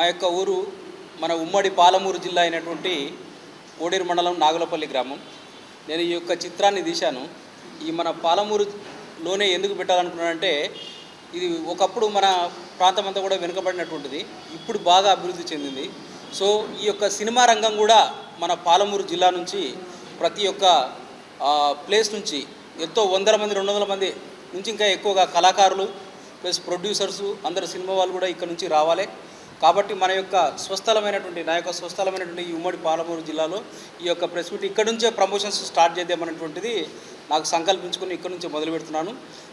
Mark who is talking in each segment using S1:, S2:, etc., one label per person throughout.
S1: మా యొక్క ఊరు మన ఉమ్మడి పాలమూరు జిల్లా అయినటువంటి కోడేరు మండలం నాగులపల్లి గ్రామం. నేను ఈ యొక్క చిత్రాన్ని తీశాను. ఈ మన పాలమూరులోనే ఎందుకు పెట్టాలనుకున్నానంటే ఇది ఒకప్పుడు మన ప్రాంతం అంతా కూడా వెనుకబడినటువంటిది. ఇప్పుడు బాగా అభివృద్ధి చెందింది. సో ఈ యొక్క సినిమా రంగం కూడా మన పాలమూరు జిల్లా నుంచి ప్రతి ఒక్క ప్లేస్ నుంచి ఎంతో వందల మంది రెండు వందల మంది నుంచి ఇంకా ఎక్కువగా కళాకారులు ప్లస్ ప్రొడ్యూసర్సు అందరు సినిమా వాళ్ళు కూడా ఇక్కడ నుంచి రావాలి. కాబట్టి మన యొక్క స్వస్థలమైనటువంటి నా యొక్క స్వస్థలమైనటువంటి ఈ ఉమ్మడి పాలమూరు జిల్లాలో ఈ యొక్క ప్రెస్ మీట్ ఇక్కడ నుంచే ప్రమోషన్స్ స్టార్ట్ చేద్దామనేటువంటిది నాకు సంకల్పించుకుని ఇక్కడ నుంచే మొదలు పెడుతున్నాను.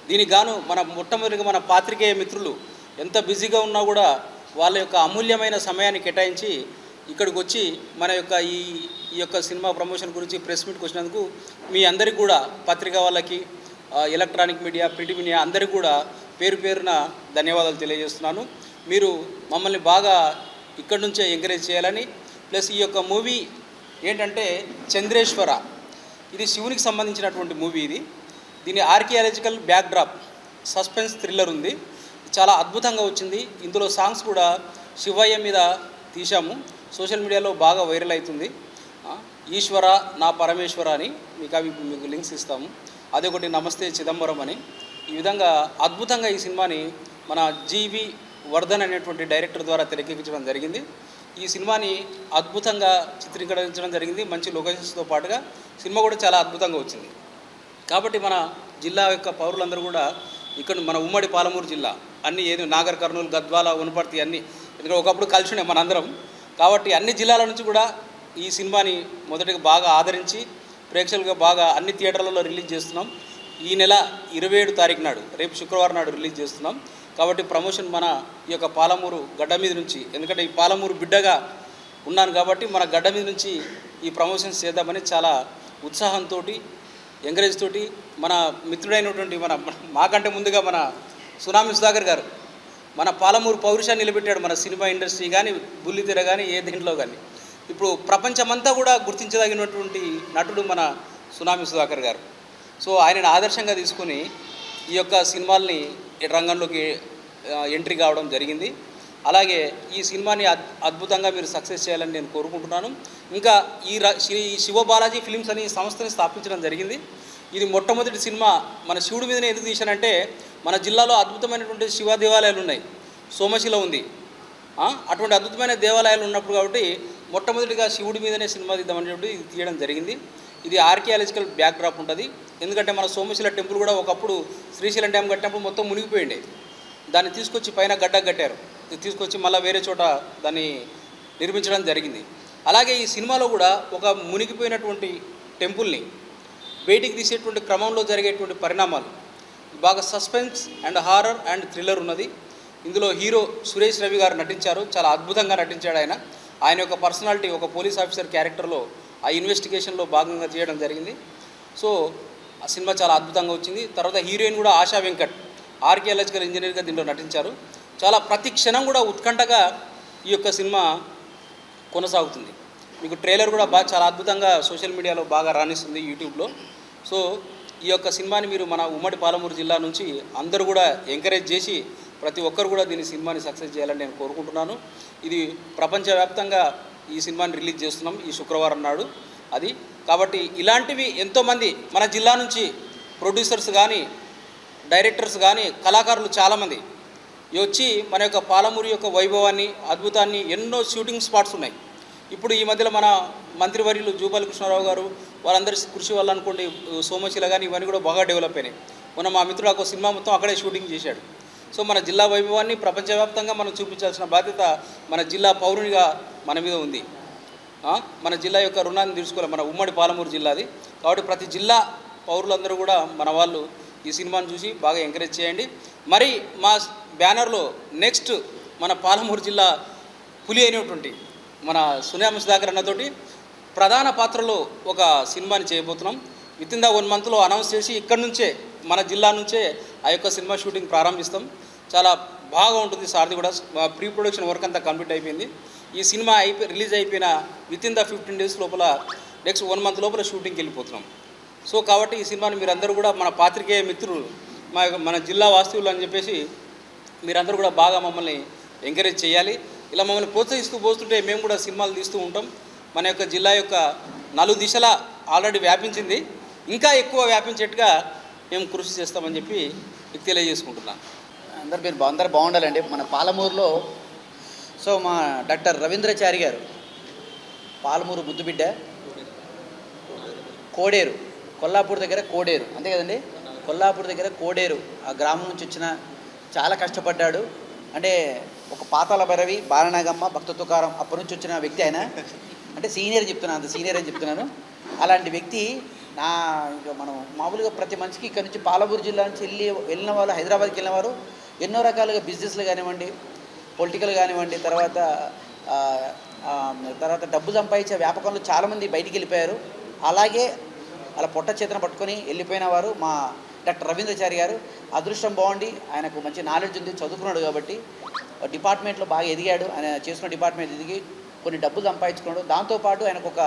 S1: దీనికి గాను మన మొట్టమొదటిగా మన పాత్రికేయ మిత్రులు ఎంత బిజీగా ఉన్నా కూడా వాళ్ళ యొక్క అమూల్యమైన సమయాన్ని కేటాయించి ఇక్కడికి వచ్చి మన యొక్క ఈ ఈ యొక్క సినిమా ప్రమోషన్ గురించి ప్రెస్ మీట్కి వచ్చినందుకు మీ అందరికీ కూడా పత్రికా వాళ్ళకి ఎలక్ట్రానిక్ మీడియా ప్రింట్ మీడియా అందరికీ కూడా పేరు పేరున ధన్యవాదాలు తెలియజేస్తున్నాను. మీరు మమ్మల్ని బాగా ఇక్కడి నుంచే ఎంకరేజ్ చేయాలని ప్లస్ ఈ యొక్క మూవీ ఏంటంటే చంద్రేశ్వర. ఇది శివునికి సంబంధించినటువంటి మూవీ ఇది. దీని ఆర్కియాలజికల్ బ్యాక్డ్రాప్ సస్పెన్స్ థ్రిల్లర్ ఉంది. చాలా అద్భుతంగా వచ్చింది. ఇందులో సాంగ్స్ కూడా శివయ్య మీద తీశాము. సోషల్ మీడియాలో బాగా వైరల్ అవుతుంది. ఈశ్వర నా పరమేశ్వర అని మీకు అవి మీకు లింక్స్ ఇస్తాము. అదొకటి నమస్తే చిదంబరం అని. ఈ విధంగా అద్భుతంగా ఈ సినిమాని మన జీవి వర్ధన్ అనేటువంటి డైరెక్టర్ ద్వారా తెరకెక్కించడం జరిగింది. ఈ సినిమాని అద్భుతంగా చిత్రీకరించడం జరిగింది. మంచి లొకేషన్స్తో పాటుగా సినిమా కూడా చాలా అద్భుతంగా వచ్చింది. కాబట్టి మన జిల్లా యొక్క పౌరులందరూ కూడా ఇక్కడ మన ఉమ్మడి పాలమూరు జిల్లా అన్ని ఏది నాగర్ కర్నూలు గద్వాల ఉనపర్తి అన్ని ఎందుకంటే ఒకప్పుడు కలిసి ఉండే మనందరం. కాబట్టి అన్ని జిల్లాల నుంచి కూడా ఈ సినిమాని మొదటిగా బాగా ఆదరించి ప్రేక్షకులుగా బాగా అన్ని థియేటర్లలో రిలీజ్ చేస్తున్నాం. ఈ నెల ఇరవై ఏడు తారీఖు నాడు రేపు శుక్రవారం నాడు రిలీజ్ చేస్తున్నాం. కాబట్టి ప్రమోషన్ మన ఈ యొక్క పాలమూరు గడ్డ మీద నుంచి. ఎందుకంటే ఈ పాలమూరు బిడ్డగా ఉన్నాను కాబట్టి మన గడ్డ మీద నుంచి ఈ ప్రమోషన్స్ చేద్దామని చాలా ఉత్సాహంతో ఎంకరేజ్ తోటి మన మిత్రుడైనటువంటి మన మాకంటే ముందుగా మన సునామీ సుధాకర్ గారు మన పాలమూరు పౌరుషాన్ని నిలబెట్టాడు మన సినిమా ఇండస్ట్రీ కానీ బుల్లితెర కానీ ఏ దీంట్లో కానీ. ఇప్పుడు ప్రపంచమంతా కూడా గుర్తించదగినటువంటి నటుడు మన సునామీ సుధాకర్ గారు. సో ఆయనను ఆదర్శంగా తీసుకొని ఈ యొక్క సినిమాల్ని రంగంలోకి ఎంట్రీ కావడం జరిగింది. అలాగే ఈ సినిమాని అద్- అద్భుతంగా మీరు సక్సెస్ చేయాలని నేను కోరుకుంటున్నాను. ఇంకా ఈ ర- శ్రీ శివ బాలాజీ ఫిలిమ్స్ అనే సంస్థని స్థాపించడం జరిగింది. ఇది మొట్టమొదటి సినిమా. మన శివుడి మీదనే ఎందుకు తీశానంటే మన జిల్లాలో అద్భుతమైనటువంటి శివ దేవాలయాలు ఉన్నాయి. సోమశిల ఉంది. అటువంటి అద్భుతమైన దేవాలయాలు ఉన్నప్పుడు కాబట్టి మొట్టమొదటిగా శివుడి మీదనే సినిమా తీద్దామని చెప్పి ఇది తీయడం జరిగింది. ఇది ఆర్కియాలజికల్ బ్యాక్డ్రాప్ ఉంటుంది. ఎందుకంటే మన సోమశిల టెంపుల్ కూడా ఒకప్పుడు శ్రీశైలం డ్యామ్ కట్టినప్పుడు మొత్తం మునిగిపోయిండే. దాన్ని తీసుకొచ్చి పైన గడ్డ కట్టారు. తీసుకొచ్చి మళ్ళీ వేరే చోట దాన్ని నిర్మించడం జరిగింది. అలాగే ఈ సినిమాలో కూడా ఒక మునిగిపోయినటువంటి టెంపుల్ని బయటికి తీసేటువంటి క్రమంలో జరిగేటువంటి పరిణామాలు. బాగా suspense and horror and thriller ఉన్నది. ఇందులో హీరో సురేష్ రవి గారు నటించారు. చాలా అద్భుతంగా నటించాడు ఆయన. ఆయన యొక్క పర్సనాలిటీ ఒక పోలీస్ ఆఫీసర్ క్యారెక్టర్లో ఆ ఇన్వెస్టిగేషన్లో భాగంగా చేయడం జరిగింది. సో ఆ సినిమా చాలా అద్భుతంగా వచ్చింది. తర్వాత హీరోయిన్ కూడా ఆశా వెంకట్ ఆర్కియాలజికల్ ఇంజనీర్గా దీంట్లో నటించారు. చాలా ప్రతి క్షణం కూడా ఉత్కంఠగా ఈ యొక్క సినిమా కొనసాగుతుంది. మీకు ట్రైలర్ కూడా బాగా చాలా అద్భుతంగా సోషల్ మీడియాలో బాగా రాణిస్తుంది యూట్యూబ్లో. సో ఈ యొక్క సినిమాని మీరు మన ఉమ్మడి పాలమూరు జిల్లా నుంచి అందరూ కూడా ఎంకరేజ్ చేసి ప్రతి ఒక్కరు కూడా దీని సినిమాని సక్సెస్ చేయాలని నేను కోరుకుంటున్నాను. ఇది ప్రపంచవ్యాప్తంగా ఈ సినిమాని రిలీజ్ చేస్తున్నాం ఈ శుక్రవారం నాడు. అది కాబట్టి ఇలాంటివి ఎంతోమంది మన జిల్లా నుంచి ప్రొడ్యూసర్స్ కానీ డైరెక్టర్స్ కానీ కళాకారులు చాలామంది. వచ్చి మన యొక్క పాలమూరు యొక్క వైభవాన్ని అద్భుతాన్ని ఎన్నో షూటింగ్ స్పాట్స్ ఉన్నాయి. ఇప్పుడు ఈ మధ్యలో మన మంత్రివర్యులు జూపాలి కృష్ణారావు గారు వాళ్ళందరి కృషి వల్ల అనుకోండి సోమశిల కానీ ఇవన్నీ కూడా బాగా డెవలప్ అయినాయి. మొన్న మా మిత్రుడు ఒక సినిమా మొత్తం అక్కడే షూటింగ్ చేశాడు. సో మన జిల్లా వైభవాన్ని ప్రపంచవ్యాప్తంగా మనం చూపించాల్సిన బాధ్యత మన జిల్లా పౌరునిగా మన మీద ఉంది. మన జిల్లా యొక్క రుణాన్ని తీర్చుకోవాలి. మన ఉమ్మడి పాలమూరు జిల్లాది కాబట్టి ప్రతి జిల్లా పౌరులందరూ కూడా మన వాళ్ళు ఈ సినిమాను చూసి బాగా ఎంకరేజ్ చేయండి. మరి మా బ్యానర్లో నెక్స్ట్ మన పాలమూరు జిల్లా పులి అయినటువంటి మన సునామ సుధాకర్ అన్నతోటి ప్రధాన పాత్రలో ఒక సినిమాని చేయబోతున్నాం. విత్ ఇన్ ద వన్ మంత్లో అనౌన్స్ చేసి ఇక్కడ నుంచే మన జిల్లా నుంచే ఆ యొక్క సినిమా షూటింగ్ ప్రారంభిస్తాం. చాలా బాగా ఉంటుంది. సార్ది కూడా ప్రీ ప్రొడక్షన్ వర్క్ అంతా కంప్లీట్ అయిపోయింది. ఈ సినిమా అయిపోయి రిలీజ్ అయిపోయిన within the fifteen days లోపల నెక్స్ట్ వన్ మంత్ లోపల షూటింగ్కి వెళ్ళిపోతున్నాం. సో కాబట్టి ఈ సినిమాని మీరందరూ కూడా మన పాత్రికేయ మిత్రులు మా యొక్క- మన జిల్లా వాస్తవులు అని చెప్పేసి మీరందరూ కూడా బాగా మమ్మల్ని ఎంకరేజ్ చేయాలి. ఇలా మమ్మల్ని ప్రోత్సహిస్తూ పోస్తుంటే మేము కూడా సినిమాలు తీస్తూ ఉంటాం. మన యొక్క జిల్లా యొక్క నలుగు దిశలా ఆల్రెడీ వ్యాపించింది. ఇంకా ఎక్కువ వ్యాపించేట్టుగా మేము కృషి చేస్తామని చెప్పి తెలియజేసుకుంటున్నాను
S2: అందరు మీరు అందరు బాగుండాలండి. మన పాలమూరులో సో మా డాక్టర్ రవీంద్రచారి గారు పాలమూరు ముద్దుబిడ్డ కోడేరు కొల్లాపూర్ దగ్గర కోడేరు అంతే కదండి? కొల్లాపూర్ దగ్గర కోడేరు ఆ గ్రామం నుంచి వచ్చిన చాలా కష్టపడ్డాడు. అంటే ఒక పాతాల భైరవి బాలనాగమ్మ భక్త తుకారం అప్పటి నుంచి వచ్చిన వ్యక్తి ఆయన. అంటే సీనియర్ చెప్తున్నాను అంత సీనియర్ అని చెప్తున్నాను. అలాంటి వ్యక్తి నా మనం మామూలుగా ప్రతి మనిషికి ఇక్కడ నుంచి పాలమూరు జిల్లా నుంచి వెళ్ళి వెళ్ళిన వాళ్ళు హైదరాబాద్కి వెళ్ళిన వారు ఎన్నో రకాలుగా బిజినెస్లు కానివ్వండి పొలిటికల్ కానివ్వండి తర్వాత తర్వాత డబ్బు సంపాదించే వ్యాపకంలో చాలామంది బయటికి వెళ్ళిపోయారు. అలాగే అలా పొట్ట చేతన పట్టుకొని వెళ్ళిపోయిన వారు మా డాక్టర్ రవీంద్రచారి గారు. అదృష్టం బాగుండి ఆయనకు మంచి నాలెడ్జ్ ఉంది చదువుకున్నాడు కాబట్టి డిపార్ట్మెంట్లో బాగా ఎదిగాడు. ఆయన చేసుకున్న డిపార్ట్మెంట్ ఎదిగి కొన్ని డబ్బులు సంపాదించుకున్నాడు. దాంతోపాటు ఆయనకు ఒక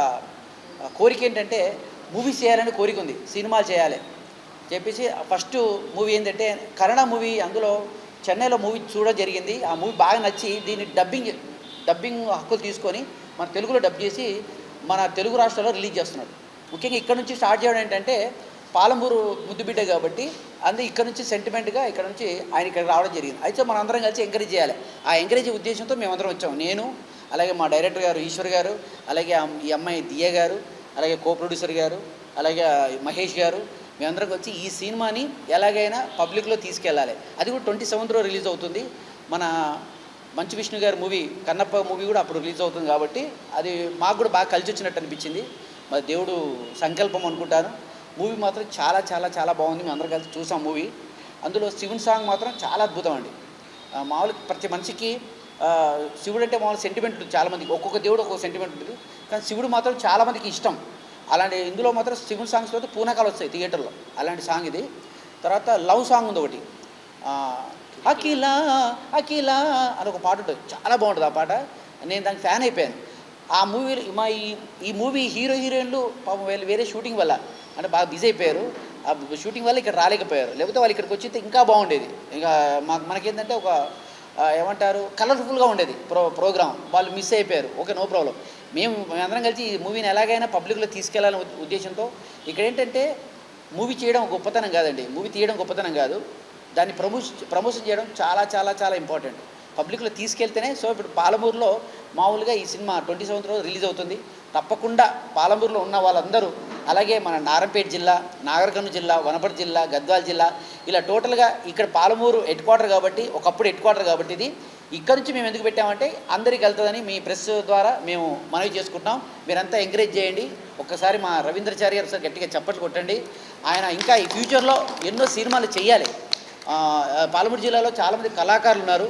S2: కోరిక ఏంటంటే మూవీస్ చేయాలని కోరిక ఉంది సినిమాలు చేయాలి. చెప్పేసి ఫస్ట్ మూవీ ఏంటంటే కన్నడ మూవీ అందులో చెన్నైలో మూవీ చూడడం జరిగింది. ఆ మూవీ బాగా నచ్చి దీన్ని డబ్బింగ్ డబ్బింగ్ హక్కులు తీసుకొని మన తెలుగులో డబ్ చేసి మన తెలుగు రాష్ట్రాల్లో రిలీజ్ చేస్తున్నాడు. ముఖ్యంగా ఇక్కడ నుంచి స్టార్ట్ చేయడం ఏంటంటే పాలమూరు ముద్దుబిడ్డ కాబట్టి అందుకే ఇక్కడ నుంచి సెంటిమెంట్గా ఇక్కడ నుంచి ఆయన ఇక్కడ రావడం జరిగింది. అయితే మనం అందరం కలిసి ఎంకరేజ్ చేయాలి. ఆ ఎంకరేజ్ ఉద్దేశంతో మేమందరం వచ్చాము. నేను అలాగే మా డైరెక్టర్ గారు ఈశ్వర్ గారు అలాగే ఈ అమ్మాయి దియ గారు అలాగే కో ప్రొడ్యూసర్ గారు అలాగే మహేష్ గారు మేమందరం వచ్చి ఈ సినిమాని ఎలాగైనా పబ్లిక్లో తీసుకెళ్ళాలి. అది కూడా ట్వంటీ సెవెంత్లో రిలీజ్ అవుతుంది. మన మంచు విష్ణు గారి మూవీ కన్నప్ప మూవీ కూడా అప్పుడు రిలీజ్ అవుతుంది కాబట్టి అది మాకు కూడా బాగా కలిసి వచ్చినట్టు అనిపించింది. మరి దేవుడు సంకల్పం అనుకుంటాను. మూవీ మాత్రం చాలా చాలా చాలా బాగుంది. మేము అందరం కలిసి చూసాం మూవీ. అందులో శివుని సాంగ్ మాత్రం చాలా అద్భుతం అండి. మామూలు ప్రతి మనిషికి శివుడు అంటే మామూలు సెంటిమెంట్ ఉంటుంది. చాలామందికి ఒక్కొక్క దేవుడు ఒక్కొక్క సెంటిమెంట్ ఉంటుంది. కానీ శివుడు మాత్రం చాలామందికి ఇష్టం. అలాంటి ఇందులో మాత్రం శివుని సాంగ్స్ అయితే పూనకాలు వస్తాయి థియేటర్లో అలాంటి సాంగ్ ఇది. తర్వాత లవ్ సాంగ్ ఉంది ఒకటి. అఖిల అఖిల అని ఒక పాట ఉంటుంది. చాలా బాగుంటుంది ఆ పాట. నేను దానికి ఫ్యాన్ అయిపోయాను. ఆ మూవీ మా ఈ ఈ మూవీ హీరో హీరోయిన్లు పాపం వీళ్ళు వేరే షూటింగ్ వల్ల అంటే బాగా బిజీ అయిపోయారు. ఆ షూటింగ్ వల్ల ఇక్కడ రాలేకపోయారు. లేకపోతే వాళ్ళు ఇక్కడికి వచ్చి ఇంకా బాగుండేది. ఇంకా మాకు మనకేంటంటే ఒక ఏమంటారు? కలర్ఫుల్గా ఉండేది ప్రో ప్రోగ్రామ్ వాళ్ళు మిస్ అయిపోయారు. ఓకే నో ప్రాబ్లం మేము అందరం కలిసి ఈ మూవీని ఎలాగైనా పబ్లిక్లో తీసుకెళ్ళాలనే ఉద్దేశంతో ఇక్కడ ఏంటంటే మూవీ చేయడం గొప్పతనం కాదండి. మూవీ తీయడం గొప్పతనం కాదు. దాన్ని ప్రమోష్ ప్రమోషన్ చేయడం చాలా చాలా చాలా ఇంపార్టెంట్ పబ్లిక్లో తీసుకెళ్తేనే సో ఇప్పుడు పాలమూరులో మామూలుగా ఈ సినిమా ట్వంటీ సెవెంత్ రోజు రిలీజ్ అవుతుంది. తప్పకుండా పాలమూరులో ఉన్న వాళ్ళందరూ అలాగే మన నారంపేట జిల్లా నాగర్కర్నూలు జిల్లా వనపర్తి జిల్లా గద్వాల జిల్లా ఇలా టోటల్గా ఇక్కడ పాలమూరు హెడ్ క్వార్టర్ కాబట్టి ఒకప్పుడు హెడ్ క్వార్టర్ కాబట్టి ఇది. ఇక్కడ నుంచి మేము ఎందుకు పెట్టామంటే అందరికి వెళ్తుందని మీ ప్రెస్ ద్వారా మేము మనవి చేసుకుంటున్నాం. మీరంతా ఎంకరేజ్ చేయండి. ఒక్కసారి మా రవీంద్రచారి గారు సార్ గట్టిగా చప్పట్లు కొట్టండి. ఆయన ఇంకా ఈ ఫ్యూచర్లో ఎన్నో సినిమాలు చేయాలి పాలమూరు జిల్లాలో చాలామంది కళాకారులు ఉన్నారు.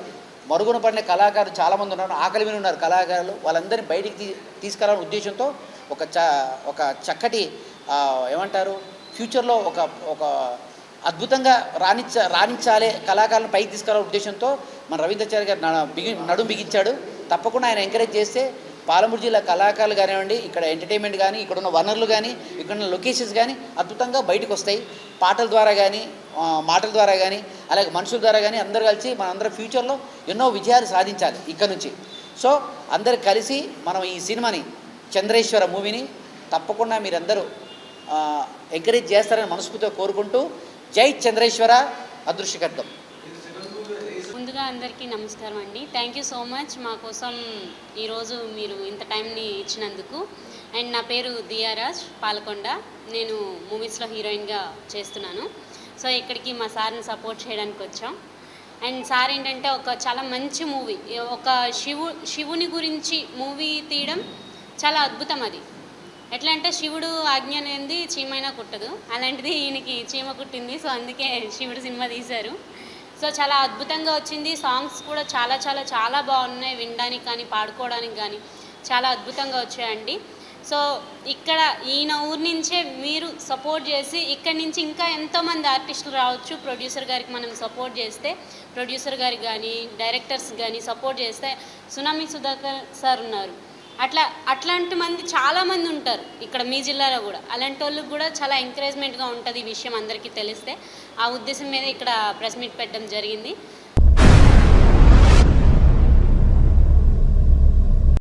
S2: మరుగున పడిన కళాకారులు చాలామంది ఉన్నారు. ఆకలి మీద ఉన్నారు కళాకారులు వాళ్ళందరినీ బయటికి తీ తీసుకురావాలనే ఉద్దేశంతో ఒక చ ఒక చక్కటి ఏమంటారు ఫ్యూచర్లో ఒక ఒక అద్భుతంగా రాణించ రాణించాలి కళాకారులను పైకి తీసుకురావాల ఉద్దేశంతో మన రవీంద్రచారి గారు బిగి నడుం బిగించాడు. తప్పకుండా ఆయన ఎంకరేజ్ చేస్తే పాలమూరు జిల్లా కళాకారులు కానివ్వండి ఇక్కడ ఎంటర్టైన్మెంట్ కానీ ఇక్కడ ఉన్న వనరులు కానీ ఇక్కడ ఉన్న లొకేషన్స్ కానీ అద్భుతంగా బయటకు వస్తాయి. పాటల ద్వారా కానీ మాటల ద్వారా కానీ అలాగే మనుషుల ద్వారా కానీ అందరూ కలిసి మన అందరం ఫ్యూచర్లో ఎన్నో విజయాలు సాధించాలి ఇక్కడ నుంచి. సో అందరు కలిసి మనం ఈ సినిమాని చంద్రేశ్వర మూవీని తప్పకుండా మీరందరూ ఎంకరేజ్ చేస్తారని మనస్ఫూర్తిగా కోరుకుంటూ జై చంద్రేశ్వర అదృశ్యకర్తం
S3: ముందుగా అందరికీ నమస్కారం అండి. థ్యాంక్ యూ సో మచ్ మా కోసం ఈరోజు మీరు ఇంత టైంని ఇచ్చినందుకు. అండ్ నా పేరు దియారాజ్ పాలకొండ. నేను మూవీస్లో హీరోయిన్గా చేస్తున్నాను. సో ఇక్కడికి మా సార్ని సపోర్ట్ చేయడానికి వచ్చాం. అండ్ సార్ ఏంటంటే ఒక చాలా మంచి మూవీ. ఒక శివు శివుని గురించి మూవీ తీయడం చాలా అద్భుతం అది. ఎట్లా అంటే శివుడు ఆజ్ఞ అనేది చీమైనా కుట్టదు. అలాంటిది ఈయనకి చీమ కుట్టింది. సో అందుకే శివుడు సినిమా తీశారు. సో చాలా అద్భుతంగా వచ్చింది. సాంగ్స్ కూడా చాలా చాలా చాలా బాగున్నాయి. వినడానికి కానీ పాడుకోవడానికి కానీ చాలా అద్భుతంగా వచ్చాయండి. సో ఇక్కడ ఈయన ఊరి నుంచే మీరు సపోర్ట్ చేసి ఇక్కడ నుంచి ఇంకా ఎంతోమంది ఆర్టిస్టులు రావచ్చు. ప్రొడ్యూసర్ గారికి మనం సపోర్ట్ చేస్తే ప్రొడ్యూసర్ గారికి కానీ డైరెక్టర్స్ కానీ సపోర్ట్ చేస్తే సునామీ సుధాకర్ సార్ ఉన్నారు. అట్లా అట్లాంటి మంది చాలా మంది ఉంటారు. ఇక్కడ మీ జిల్లాలో కూడా. అలాంటి వాళ్ళకి కూడా చాలా ఎంకరేజ్మెంట్గా ఉంటుంది ఈ విషయం అందరికీ తెలిస్తే. ఆ ఉద్దేశం మీద ఇక్కడ ప్రెస్ మీట్ పెట్టడం జరిగింది.